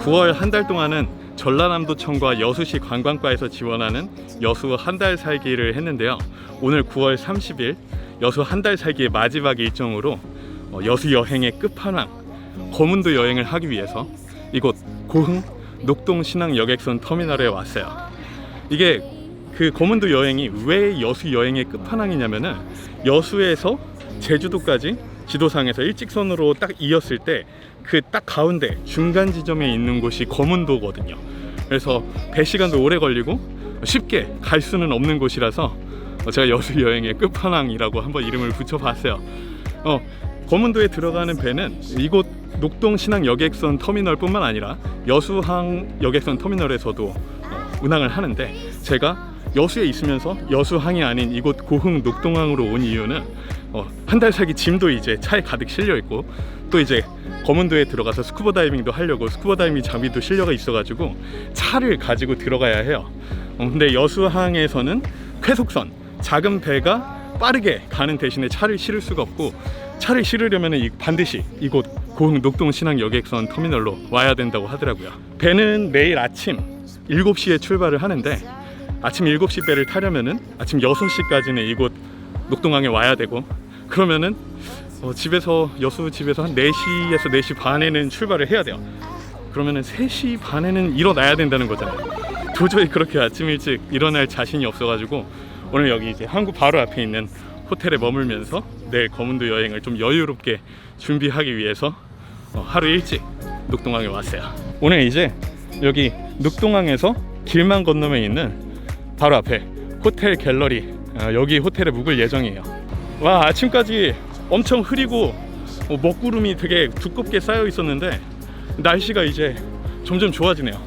9월 한 달 동안은 전라남도청과 여수시 관광과에서 지원하는 여수 한 달 살기를 했는데요. 오늘 9월 30일 여수 한 달 살기의 마지막 일정으로 어, 여수 여행의 끝판왕 거문도 여행을 하기 위해서 이곳 고흥 녹동 신항 여객선 터미널에 왔어요. 이게 그 거문도 여행이 왜 여수 여행의 끝판왕이냐면은 여수에서 제주도까지 지도상에서 일직선으로 딱 이었을 때 그 딱 가운데 중간 지점에 있는 곳이 거문도거든요. 그래서 배 시간도 오래 걸리고 쉽게 갈 수는 없는 곳이라서 어, 제가 여수 여행의 끝판왕이라고 한번 이름을 붙여봤어요. 어, 거문도에 들어가는 배는 이곳 녹동 신항 여객선 터미널뿐만 아니라 여수항 여객선 터미널에서도 어, 운항을 하는데 제가 여수에 있으면서 여수항이 아닌 이곳 고흥 녹동항으로 온 이유는 어, 한 달 살기 짐도 이제 차에 가득 실려 있고 또 이제 거문도에 들어가서 스쿠버 다이빙도 하려고 스쿠버 다이빙 장비도 실려가 있어가지고 차를 가지고 들어가야 해요. 어, 근데 여수항에서는 쾌속선 작은 배가 빠르게 가는 대신에 차를 실을 수가 없고 차를 실으려면 이 반드시 이곳 고흥 녹동 신항 여객선 터미널로 와야 된다고 하더라고요. 배는 매일 아침 7시에 출발을 하는데 아침 7시 배를 타려면은 아침 6시까지는 이곳 녹동항에 와야 되고 그러면은 어, 집에서 여수 집에서 한 4시에서 4시 반에는 출발을 해야 돼요. 그러면은 3시 반에는 일어나야 된다는 거잖아요. 도저히 그렇게 아침 일찍 일어날 자신이 없어가지고 오늘 여기 이제 한국 바로 앞에 있는 호텔에 머물면서 내일 거문도 여행을 좀 여유롭게 준비하기 위해서 어, 하루 일찍 녹동항에 왔어요. 오늘 이제 여기 녹동항에서 길만 건너면 있는 바로 앞에 호텔 갤러리 어, 여기 호텔에 묵을 예정이에요. 와 아침까지 엄청 흐리고 어, 먹구름이 되게 두껍게 쌓여 있었는데 날씨가 이제 점점 좋아지네요.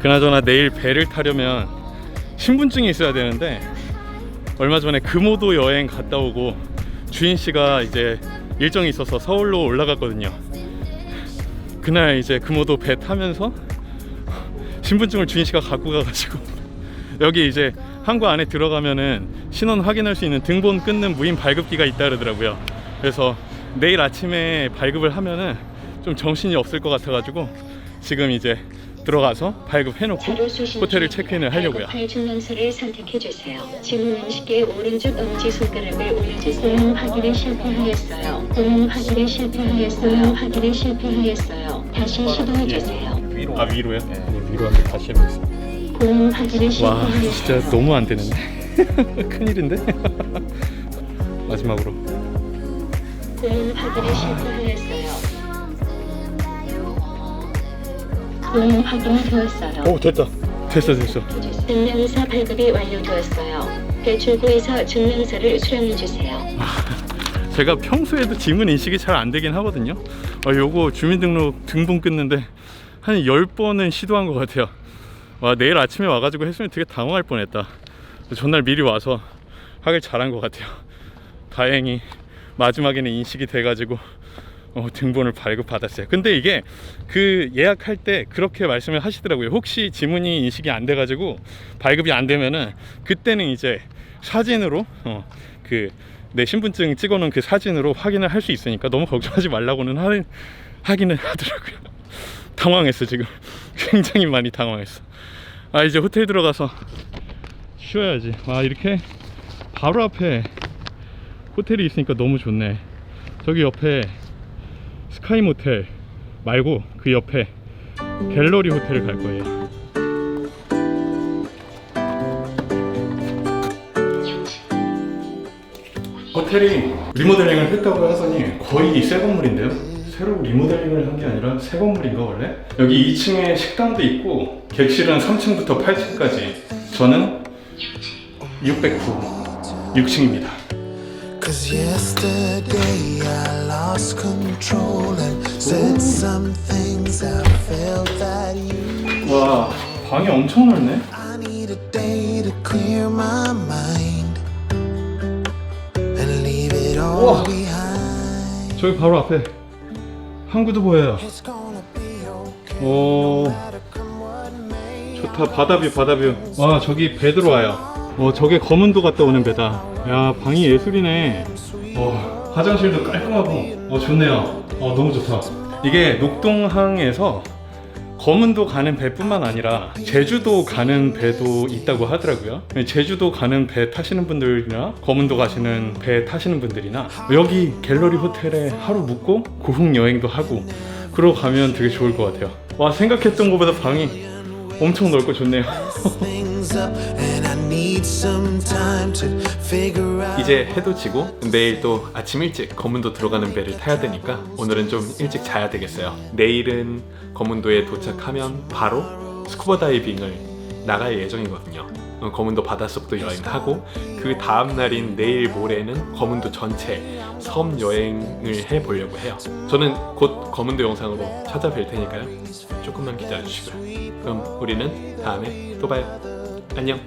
그나저나 내일 배를 타려면 신분증이 있어야 되는데 얼마 전에 금오도 여행 갔다 오고 주인 씨가 이제 일정이 있어서 서울로 올라갔거든요. 그날 이제 금오도 배 타면서 신분증을 주인 씨가 갖고 가가지고 여기 이제 항구 안에 들어가면은 신원 확인할 수 있는 등본 끊는 무인 발급기가 있다 그러더라고요. 그래서 내일 아침에 발급을 하면은 좀 정신이 없을 것 같아가지고 지금 이제 들어가서 발급해놓고 호텔을 체크인을 하려고요. 증명서를 선택해 주세요. 질문 음식의 오른쪽 엄지 손가락을 올려주세요. 확인에 실패하였어요. 고용 확인에 실패하였어요. 확인에 실패하였어요. 다시 시도해 주세요. 아 위로요? 네. 한번 다시 해보겠습니다. 확인에 와. 진짜 너무 안 되는데 큰일인데 마지막으로. 고용 확인이 되었어요. 오 됐다 됐어 됐어 증명서 발급이 완료되었어요. 배출구에서 증명서를 수령해 주세요. 제가 평소에도 지문 인식이 잘 안 되긴 하거든요 아, 요거 주민등록 등본 끊는데 한 10번은 시도한 것 같아요 와 내일 아침에 와가지고 했으면 되게 당황할 뻔 했다 전날 미리 와서 하길 잘한 것 같아요 다행히 마지막에는 인식이 돼가지고 어, 등본을 발급받았어요. 근데 이게 그 예약할 때 그렇게 말씀을 하시더라고요. 혹시 지문이 인식이 안 돼가지고 발급이 안 되면은 그때는 이제 사진으로 어, 그내 신분증 찍어놓은 그 사진으로 확인을 할 수 있으니까 너무 걱정하지 말라고는 하, 하기는 하더라고요. 당황했어 지금. 굉장히 많이 당황했어. 아 이제 호텔 들어가서 쉬어야지. 아 이렇게 바로 앞에 호텔이 있으니까 너무 좋네. 저기 옆에 스카이 모텔 말고 그 옆에 갤러리 호텔을 갈 거예요. 호텔이 리모델링을 했다고 하더니 거의 새 건물인데요. 새로 리모델링을 한 게 아니라 새 건물인가 원래? 여기 2층에 식당도 있고 객실은 3층부터 8층까지. 저는 609 6층입니다. Cause yesterday I lost control and said some things I felt that you. 와 방이 엄청 넓네. I need a day to clear my mind and leave it all behind. 저기 바로 앞에 항구도 보여요. 오. 좋다 바다뷰 바다뷰. 와 저기 배 들어와요. 어 저게 검은도 갔다 오는 배다. 야 방이 예술이네. 어 화장실도 깔끔하고 어 좋네요. 어 너무 좋다. 이게 녹동항에서 검은도 가는 배뿐만 아니라 제주도 가는 배도 있다고 하더라고요. 제주도 가는 배 타시는 분들이나 검은도 가시는 배 타시는 분들이나 여기 갤러리 호텔에 하루 묵고 고흥 여행도 하고 그러고 가면 되게 좋을 것 같아요. 와 생각했던 것보다 방이 엄청 넓고 좋네요. 이제 해도 지고 내일 또 아침 일찍 검은도 들어가는 배를 타야 되니까 오늘은 좀 일찍 자야 되겠어요. 내일은 검은도에 도착하면 바로 스쿠버 다이빙을 나갈 예정이거든요. 어, 검은도 바닷속도 여행하고 그 다음 날인 내일 모레는 검은도 전체 섬 여행을 해 보려고 해요. 저는 곧 검은도 영상으로 찾아뵐 테니까요. 조금만 기다려 주시고요. 그럼 우리는 다음에 또 봐요. 안녕.